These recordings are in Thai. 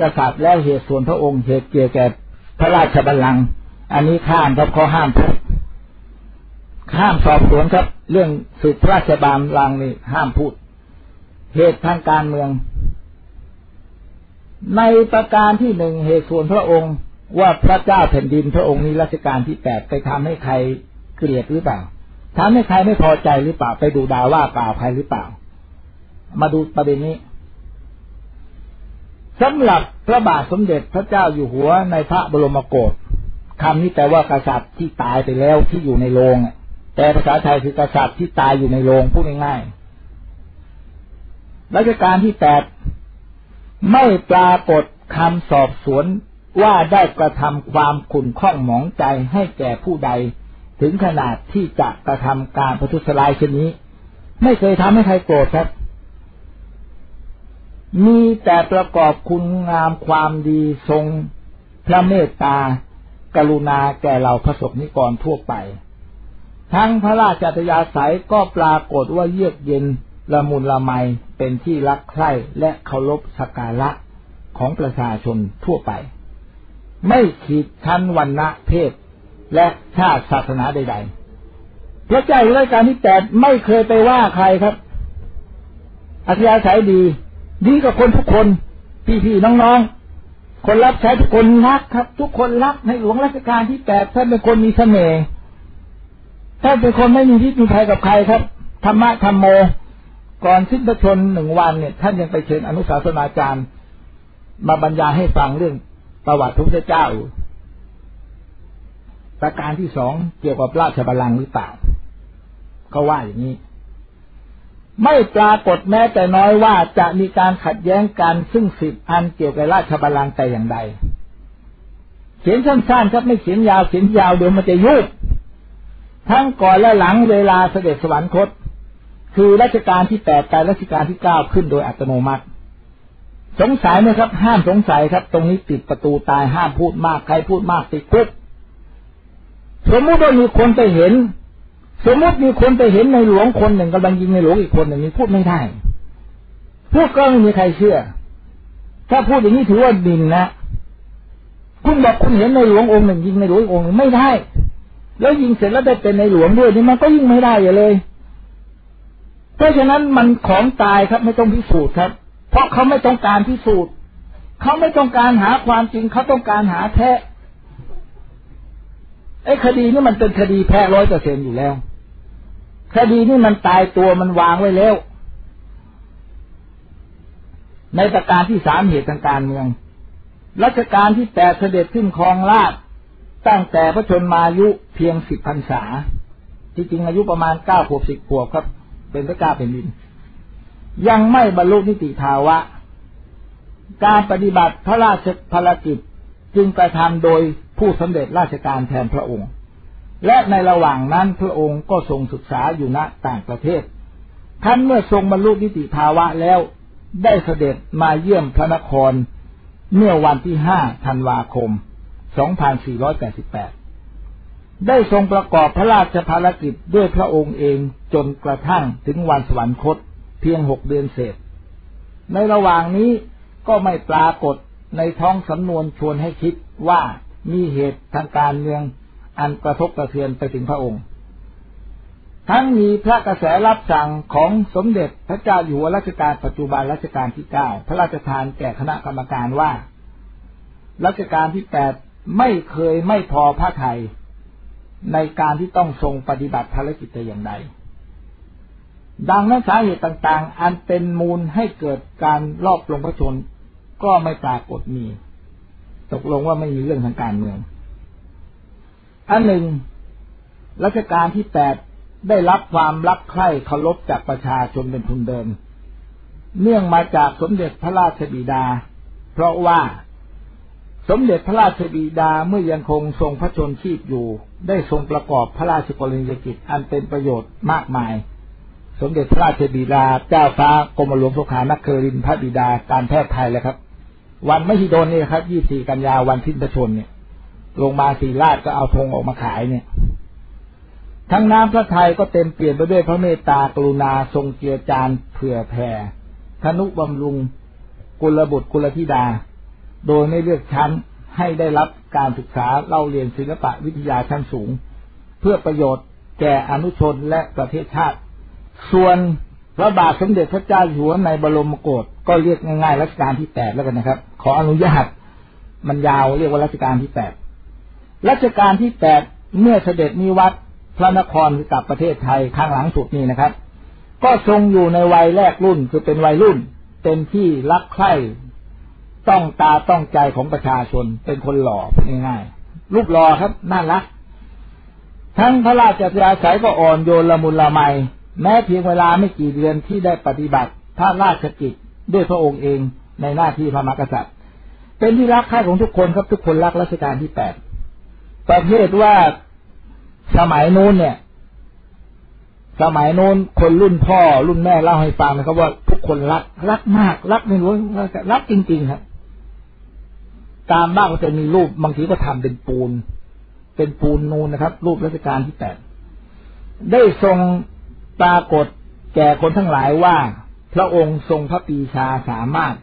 กษัตริย์แล้วเหตุส่วนพระองค์เหตุเกี่ยวกับพระราชบัลลังก์อันนี้ข้ามครับเขาห้ามพูดห้ามสอบสวนครับ เรื่องสืบพระราชบัลลังก์นี่ห้ามพูด เหตุทางการเมือง ในประการที่หนึ่งเหตุส่วนพระองค์ว่าพระเจ้าแผ่นดินพระองค์นี้รัชกาลที่แปดไปทำให้ใครเกลียดหรือเปล่าทำให้ใครไม่พอใจหรือเปล่าไปดูดาว่าเปล่าใครหรือเปล่า มาดูประเด็นนี้ สำหรับพระบาทสมเด็จพระเจ้าอยู่หัวในพระบรมโกศคำนี้แต่ว่ากษัตริย์ที่ตายไปแล้วที่อยู่ในโรงแต่ภาษาไทยคือกษัตริย์ที่ตายอยู่ในโรงพูดง่ายๆรัชกาลที่แปดไม่ปรากฏคำสอบสวนว่าได้กระทำความขุ่นข้องหมองใจให้แก่ผู้ใด ถึงขนาดที่จะกระทำการประทุษร้ายเช่นนี้ ไม่เคยทำให้ใครโกรธครับ มีแต่ประกอบคุณงามความดีทรงพระเมตตากรุณาแก่เราพระสงฆ์นิกรทั่วไป ทั้งพระราชอัยาศัยก็ปรากฏว่าเยือกเย็นละมุนละไมเป็นที่รักใคร่และเคารพสักการะของประชาชนทั่วไป ไม่ขีดชั้นวันณะเพศ และชาติศาสนาใด ๆ พระเจ้าราชการที่แปดไม่เคยไปว่าใครครับอัธยาศัยดี ดีกับคนทุกคน พี่ๆน้องๆ คนรับใช้ทุกคนรักครับ ทุกคนรักในหลวงรัชกาลที่แปดท่านเป็นคนมีเสน่ห์ท่านเป็นคนไม่มีพิษมีภัยกับใครครับธรรมะธรรมโม ก่อนสิ้นพระชนหนึ่งวันเนี่ย ท่านยังไปเชิญอนุสาสนาจารย์ มาบรรยายให้ฟังเรื่องประวัติพระพุทธเจ้าประการที่สองเกี่ยวกับราชบัลลังก์หรือเปล่าก็ว่าอย่างนี้ ไม่ปรากฏแม้แต่น้อยว่าจะมีการขัดแย้งกันซึ่งสิทธิอันเกี่ยวกับราชบัลลังก์แต่อย่างใด เขียนสั้นๆครับไม่เขียนยาวเขียนยาวเดี๋ยวมันจะยุ่งทั้งก่อนและหลังเวลาเสด็จสวรรคต คือรัชกาลที่แปดการรัชกาลที่เก้าขึ้นโดยอัตโนมัติ สงสัยไหมครับ ห้ามสงสัยครับ ตรงนี้ติดประตูตายห้ามพูดมากใครพูดมากติดคุกสมมติว่ามีคนไปเห็น สมมติมีคนไปเห็นในหลวงคนหนึ่งกำลังยิงในหลวงอีกคนหนึ่งนี่พูดไม่ได้พูดก็ไม่มีใครเชื่อ ถ้าพูดอย่างนี้ถือว่าบินนะคุณบอกคุณเห็นในหลวงองค์หนึ่งยิงในหลวงอีกองค์หนึ่งไม่ได้ แล้วยิงเสร็จแล้วได้เป็นในหลวงด้วยนี่มันก็ยิ่งไม่ได้อย่าเลย เพราะฉะนั้นมันของตายครับไม่ต้องพิสูจน์ครับ เพราะเขาไม่ต้องการพิสูจน์เขาไม่ต้องการหาความจริงเขาต้องการหาแท้ไอ้คดีนี้มันเป็นคดีแพ้ร้อยเปอร์เซ็นอยู่แล้ว คดีนี้มันตายตัวมันวางไว้แล้ว ในประการที่สามเหตุทางการเมือง รัชกาลที่แปดเสด็จขึ้นครองราชตั้งแต่พระชนมายุเพียงสิบพรรษา ที่จริงอายุประมาณเก้าขวบสิบขวบครับ เป็นพระเจ้าเป็นดิน ยังไม่บรรลุนิติภาวะ การปฏิบัติพระราชภารกิจจึงกระทำโดยผู้สำเร็จราชการแทนพระองค์ และในระหว่างนั้นพระองค์ก็ทรงศึกษาอยู่ณต่างประเทศท่านเมื่อทรงบรรลุนิติภาวะแล้วได้เสด็จมาเยี่ยมพระนคร เมื่อวันที่ห้าธันวาคม 2488 ได้ทรงประกอบพระราชภารกิจด้วยพระองค์เองจนกระทั่งถึงวันสวรรคตเพียงหกเดือนเศษ ในระหว่างนี้ก็ไม่ปรากฏในท้องสำนวนชวนให้คิดว่ามีเหตุทางการเมือง อันกระทบกระเทือนไปถึงพระองค์ ทั้งมีพระกระแสรับสั่งของสมเด็จพระเจ้าอยู่หัวรัชกาลปัจจุบันรัชกาลที่เก้าพระราชทานแก่คณะกรรมการว่า รัชกาลที่แปดไม่เคยไม่พอพระไทยในการที่ต้องทรงปฏิบัติภารกิจแต่อย่างใด ดังนั้นสาเหตุต่างๆ อันเป็นมูลให้เกิดการรอบลงพระชนก็ไม่ปรากฏมี ตกลงว่าไม่มีเรื่องทางการเมือง อันหนึ่งรัชกาลที่แปดได้รับความรักใคร่เคารพจากประชาชนเป็นทุนเดิม เนื่องมาจากสมเด็จพระราชบิดา เพราะว่าสมเด็จพระราชบิดาเมื่อยังคงทรงพระชนชีพอยู่ ได้ทรงประกอบพระราชกรณียกิจอันเป็นประโยชน์มากมาย สมเด็จพระราชบิดาเจ้าฟ้ากรมหลวงสุขานักเครินพระบิดาการแพทย์ไทยเลยครับ วันไม่ฮิดนนี่ครับ 24 กันยาวันสิ้นพระชนเนี่ย ลงมาสีราชก็เอาธงออกมาขายเนี่ย ทั้งน้ำพระทัยก็เต็มเปลี่ยนไปด้วยพระเมตตากรุณาทรงเกียรจานเผื่อแผ่ธนุบำรุงกุลบุตรกุลธิดา โดยไม่เลือกชั้นให้ได้รับการศึกษาเล่าเรียนศิลปะวิทยาชั้นสูง เพื่อประโยชน์แก่อนุชนและประเทศชาติ ส่วนพระบาทสมเด็จพระเจ้าอยู่หัวในบรมโกศก็เรียกง่ายๆรัชกาลที่แปดแล้วกันนะครับ ขออนุญาตมันยาวเรียกว่ารัชกาลที่แปด รัชกาลที่แปดเมื่อเสด็จนิวัตพระนครกลับประเทศไทยข้างหลังสุดนี้นะครับ ก็ทรงอยู่ในวัยแรกรุ่นคือเป็นวัยรุ่น เป็นที่รักใคร่ต้องตาต้องใจของประชาชน เป็นคนหล่อง่ายๆรูปหล่อครับน่ารัก ทั้งพระราชยาศัยก็อ่อนโยนละมุนละไมแม้เพียงเวลาไม่กี่เดือนที่ได้ปฏิบัติพระราชกิจด้วยพระองค์เองในหน้าที่พระมหากษัตริย์ เป็นที่รักใคร่ของทุกคนครับทุกคนรักรัชกาลที่แปด ประเภทว่าสมัยนู้นเนี่ย สมัยโน้นคนรุ่นพ่อรุ่นแม่เล่าให้ฟังนะครับว่าทุกคนรัก รักมาก รักไม่รู้รักจริงๆครับตามบ้านก็จะมีรูปบางทีก็ทำเป็นปูน เป็นปูนนูนนะครับ รูปรัชกาลที่แปดได้ทรงปรากฏแก่คนทั้งหลายว่า พระองค์ทรงพระปีชาสามารถ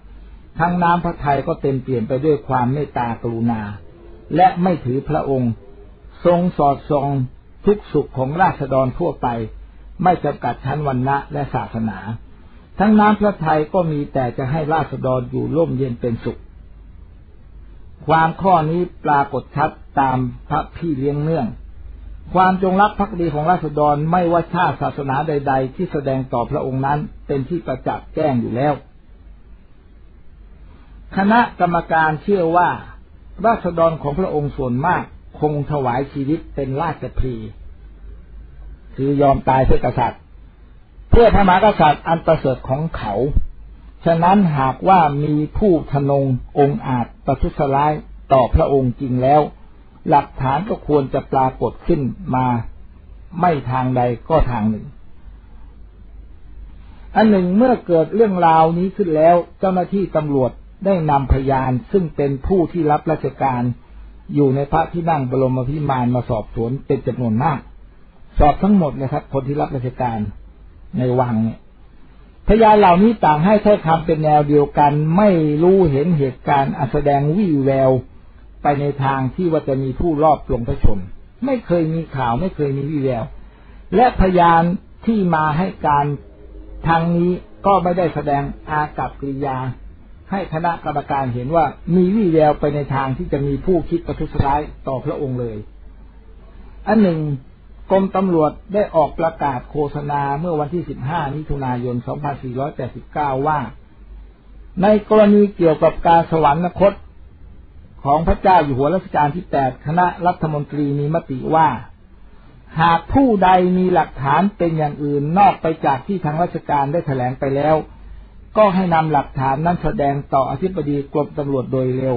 ทั้งน้ำพระทัยก็เต็มเปลี่ยนไปด้วยความเมตตากรุณา และไม่ถือพระองค์ ทรงสอดส่องทุกสุขของราษฎรทั่วไป ไม่จำกัดชั้นวรรณะและศาสนา ทั้งน้ำพระทัยก็มีแต่จะให้ราษฎรอยู่ร่มเย็นเป็นสุข ความข้อนี้ปรากฏชัดตามพระพี่เลี้ยงเนื่อง ความจงรักภักดีของราษฎรไม่ว่าชาติศาสนาใด ๆ ที่แสดงต่อพระองค์นั้นเป็นที่ประจักษ์แจ้งอยู่แล้ว คณะกรรมการเชื่อว่า ราษฎรของพระองค์ส่วนมากคงถวายชีวิตเป็นราชพรีคือยอมตายเพื่อกษัตริย์ เพื่อพระมหากษัตริย์อันประเสริฐของเขา ฉะนั้นหากว่ามีผู้ทนงองอาจประทุษร้ายต่อพระองค์จริงแล้ว หลักฐานก็ควรจะปรากฏขึ้นมาไม่ทางใดก็ทางหนึ่ง อันหนึ่งเมื่อเกิดเรื่องราวนี้ขึ้นแล้ว เจ้าหน้าที่ตำรวจ ได้นำพยานซึ่งเป็นผู้ที่รับราชการอยู่ในพระที่นั่งบรมพิมานมาสอบสวนเป็นจำนวนมาก สอบทั้งหมดนะครับ คนที่รับราชการในวังเนี่ยพยานเหล่านี้ต่างให้ถ้อยคำเป็นแนวเดียวกัน ไม่รู้เห็นเหตุการณ์แสดงวี่แวว ไปในทางที่ว่าจะมีผู้รอบปลงพระชน ไม่เคยมีข่าวไม่เคยมีวี่แวว และพยานที่มาให้การทางนี้ก็ไม่ได้แสดงอากับกิริยา ให้คณะกรรมการเห็นว่ามีวี่แววไปในทางที่จะมีผู้คิดประทุษร้ายต่อพระองค์เลย อันหนึ่งกรมตำรวจได้ออกประกาศโฆษณาเมื่อวันที่ 15 มิถุนายน 2489 ว่า ในกรณีเกี่ยวกับการสวรรคตของพระเจ้าอยู่หัวรัชกาลที่ 8 คณะรัฐมนตรีมีมติว่า หากผู้ใดมีหลักฐานเป็นอย่างอื่นนอกไปจากที่ทางราชการได้แถลงไปแล้ว ก็ให้นำหลักฐานนั้นแสดงต่ออธิบดีกรมตำรวจโดยเร็ว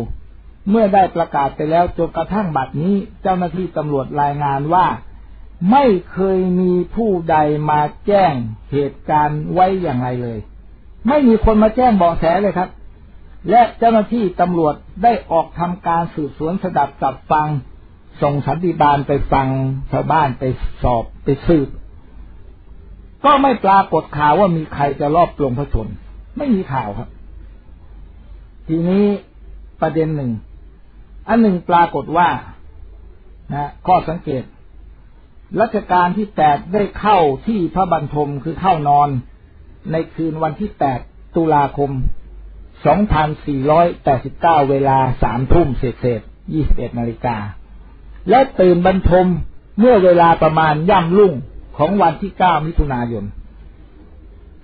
เมื่อได้ประกาศไปแล้วจนกระทั่งบัดนี้เจ้าหน้าที่ตำรวจรายงานว่า ไม่เคยมีผู้ใดมาแจ้งเหตุการณ์ไว้อย่างไรเลย ไม่มีคนมาแจ้งเบาะแสเลยครับ และเจ้าหน้าที่ตำรวจได้ออกทำการสืบสวนสดับจับฟัง ส่งสันติบาลไปฟังชาวบ้านไปสอบไปสืบ ก็ไม่ปรากฏข่าวว่ามีใครจะรอบปลงพระชน ไม่มีข่าวครับ ทีนี้ประเด็นหนึ่ง อันหนึ่งปรากฏว่านะข้อสังเกตรัชกาลที่แปดได้เข้าที่พระบรรทมคือเข้านอน ในคืนวันที่แปดตุลาคม 2489 เวลาสามทุ่มเศษเศษ21นาฬิกา และตื่นบรรทมเมื่อเวลาประมาณย่ำลุ่งของวันที่เก้ามิถุนายน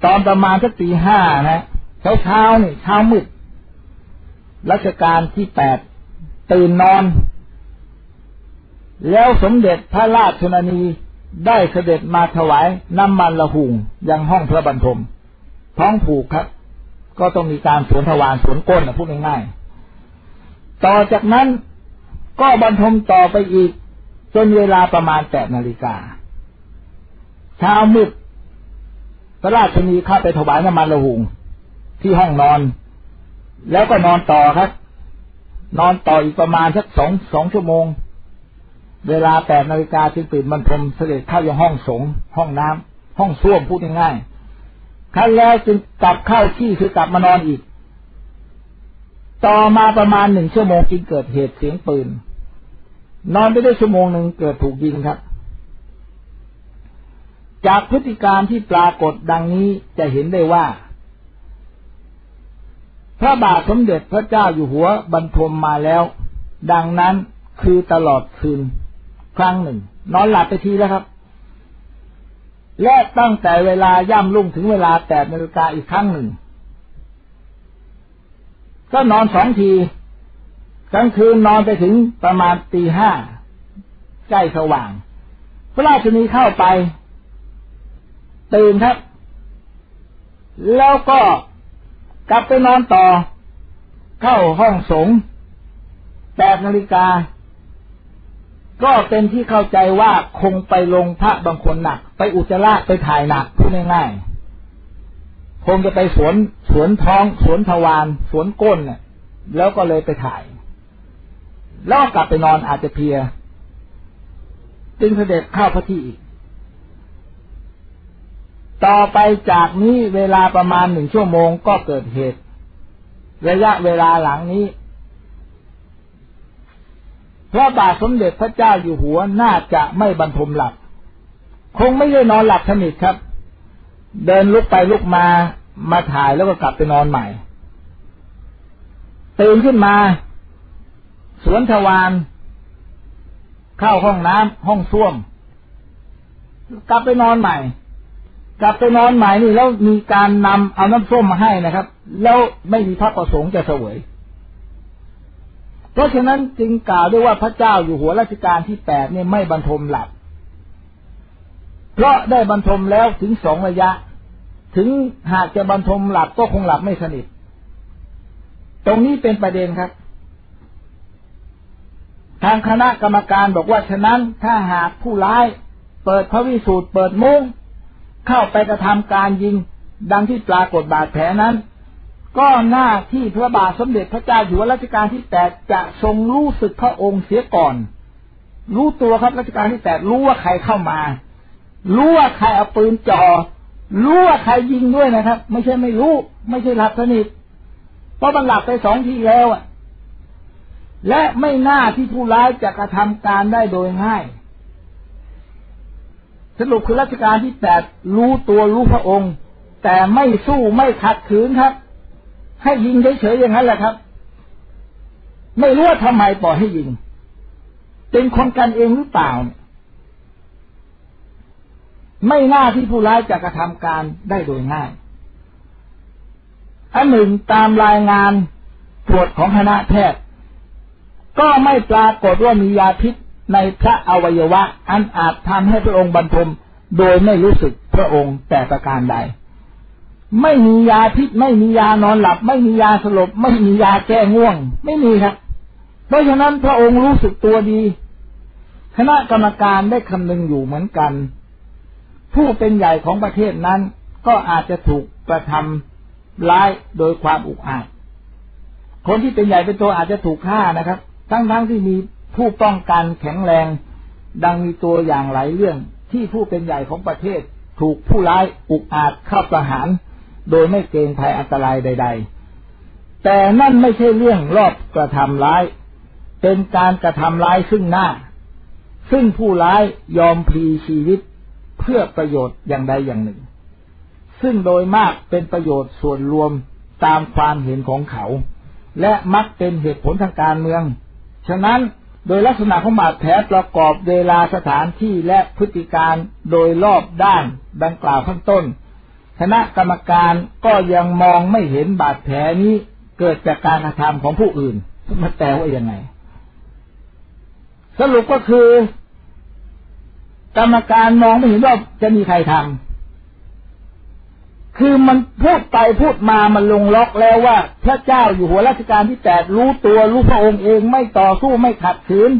ตอนประมาณสักตีห้านะเช้าเช้านี่เช้ามืดรัชกาลที่แปดตื่นนอน แล้วสมเด็จพระราชชนนีได้เสด็จมาถวายน้ำมันละหุงยังห้องพระบรรทม ท้องผูกครับ ก็ต้องมีการสวนทวารสวนก้นนะพูดง่ายๆต่อจากนั้นก็บรรทมต่อไปอีก จนเวลาประมาณแปดนาฬิกาเช้ามืด พระราชนีข้าไปถวายน้ำมันละหุงที่ห้องนอน แล้วก็นอนต่อครับ นอนต่ออีกประมาณสักสองสองชั่วโมง เวลาแปดนาฬิกาจึงตื่นบรรทมเสด็จเข้ายังห้องสงห้องน้ำห้องส้วมพูดง่ายๆขั้นแล้วจึงกลับเข้าที่คือกลับมานอนอีก ต่อมาประมาณหนึ่งชั่วโมงจึงเกิดเหตุเสียงปืน นอนไปได้ชั่วโมงหนึ่งเกิดถูกยิงครับ จากพฤติการที่ปรากฏดังนี้จะเห็นได้ว่า พระบาทสมเด็จพระเจ้าอยู่หัวบรรทมมาแล้ว ดังนั้นคือตลอดคืน ครั้งหนึ่ง นอนหลับไปทีแล้วครับ และตั้งแต่เวลาย่ำรุ่งถึงเวลาแปดนาฬิกาอีกครั้งหนึ่ง ก็นอนสองทีกลางคืนนอนไปถึงประมาณตีห้าใกล้สว่าง พระราชนีเข้าไป ตื่นครับ แล้วก็กลับไปนอนต่อ เข้าห้องสงฆ์แปดนาฬิกา ก็เป็นที่เข้าใจว่าคงไปลงพระบางคนหนัก ไปอุจจาระไปถ่ายหนักพูดง่ายๆคงจะไปสวนสวนท้อง สวนทวารสวนก้นแล้วก็เลยไปถ่าย แล้วกลับไปนอนอาจจะเพีย จึงเสด็จเข้าพระที่อีก ต่อไปจากนี้เวลาประมาณหนึ่งชั่วโมงก็เกิดเหตุ ระยะเวลาหลังนี้ พระบาทสมเด็จพระเจ้าอยู่หัวน่าจะไม่บรรทมหลับ คงไม่ได้นอนหลับสนิทครับ เดินลุกไปลุกมามาถ่ายแล้วก็กลับไปนอนใหม่ ตื่นขึ้นมา สวนทวารเข้าห้องน้ำห้องส้วม กลับไปนอนใหม่ กลับไปนอนใหม่นี่แล้วมีการนำเอาน้ำส้มมาให้นะครับ แล้วไม่มีพระประสงค์จะเสวย เพราะฉะนั้นจึงกล่าวด้วยว่าพระเจ้าอยู่หัวรัชกาลที่แปดเนี่ยไม่บรรทมหลับ เพราะได้บรรทมแล้วถึงสองระยะ ถึงหากจะบรรทมหลับก็คงหลับไม่สนิท ตรงนี้เป็นประเด็นครับ ทางคณะกรรมการบอกว่าฉะนั้นถ้าหากผู้ร้ายเปิดพระวิสูตรเปิดมุ้ง เข้าไปกระทำการยิง ดังที่ปรากฏบาดแผลนั้น ก็หน้าที่พระบาทสมเด็จพระเจ้าอยู่หัวรัชกาลที่แปดจะทรงรู้สึกพระองค์เสียก่อน รู้ตัวครับรัชกาลที่แปดรู้ว่าใครเข้ามา รู้ว่าใครเอาปืนจ่อรู้ว่าใครยิงด้วยนะครับ ไม่ใช่ไม่รู้ ไม่ใช่หลับสนิทเพราะมันหลับไปสองทีแล้วอะและไม่น่าที่ผู้ร้ายจะกระทำการได้โดยง่าย สรุปคือรัชกาลที่แปดรู้ตัวรู้พระองค์ แต่ไม่สู้ไม่ขัดขืนครับ ให้ยิงเฉยๆอย่างนั้นแหละครับ ไม่รู้ว่าทำไมปล่อยให้ยิง เป็นคนกันเองหรือเปล่า ไม่น่าที่ผู้ร้ายจะกระทำการได้โดยง่ายอันหนึ่งตามรายงานตรวจของคณะแพทย์ ก็ไม่ปรากฏว่ามียาพิษ ในพระอวัยวะอันอาจทำให้พระองค์บรรทมโดยไม่รู้สึกพระองค์แต่ประการใด ไม่มียาพิษไม่มียานอนหลับ ไม่มียาสลบ ไม่มียาแก้ง่วง ไม่มีครับ เพราะฉะนั้นพระองค์รู้สึกตัวดี คณะกรรมการได้คำนึงอยู่เหมือนกัน ผู้เป็นใหญ่ของประเทศนั้นก็อาจจะถูกกระทำร้ายโดยความอุกอาจคนที่เป็นใหญ่เป็นตัวอาจจะถูกฆ่านะครับ ทั้งๆทที่มี ผู้ป้องกันแข็งแรง ดังมีตัวอย่างหลายเรื่องที่ผู้เป็นใหญ่ของประเทศ ถูกผู้ร้ายอุกอาจเข้าประหาร โดยไม่เกรงภัยอันตรายใด ๆ แต่นั่นไม่ใช่เรื่องรอบกระทำร้าย เป็นการกระทำร้ายซึ่งหน้า ซึ่งผู้ร้ายยอมพลีชีวิตเพื่อประโยชน์อย่างใดอย่างหนึ่ง ซึ่งโดยมากเป็นประโยชน์ส่วนรวมตามความเห็นของเขา และมักเป็นเหตุผลทางการเมือง ฉะนั้น โดยลักษณะของบาดแผลประกอบเวลาสถานที่และพฤติการโดยรอบด้านดังกล่าวข้างต้น คณะกรรมการก็ยังมองไม่เห็นบาดแผลนี้เกิดจากการกระทำของผู้อื่นมันแปลว่ายังไง สรุปก็คือ กรรมการมองไม่เห็นว่าจะมีใครทำ คือมันพูดไปพูดมามันลงล็อกแล้วว่า พระเจ้าอยู่หัวรัชกาลที่แปดรู้ตัวรู้พระองค์เองไม่ต่อสู้ไม่ขัดขืน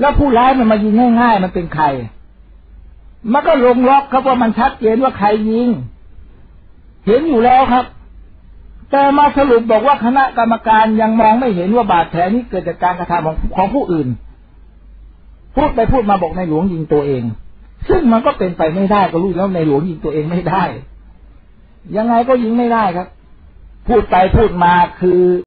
แล้วผู้ร้ายมันมายิงง่ายๆมันเป็นใคร มันก็ลงล็อกครับว่ามันชัดเจนว่าใครยิง เห็นอยู่แล้วครับ แต่มาสรุปบอกว่าคณะกรรมการยังมองไม่เห็นว่าบาดแผลนี้เกิดจากการกระทำของของผู้อื่น พูดไปพูดมาบอกในหลวงยิงตัวเอง ซึ่งมันก็เป็นไปไม่ได้ก็รู้แล้วในหลวงยิงตัวเองไม่ได้ ยังไงก็ยิงไม่ได้ครับ พูดไปพูดมาคือ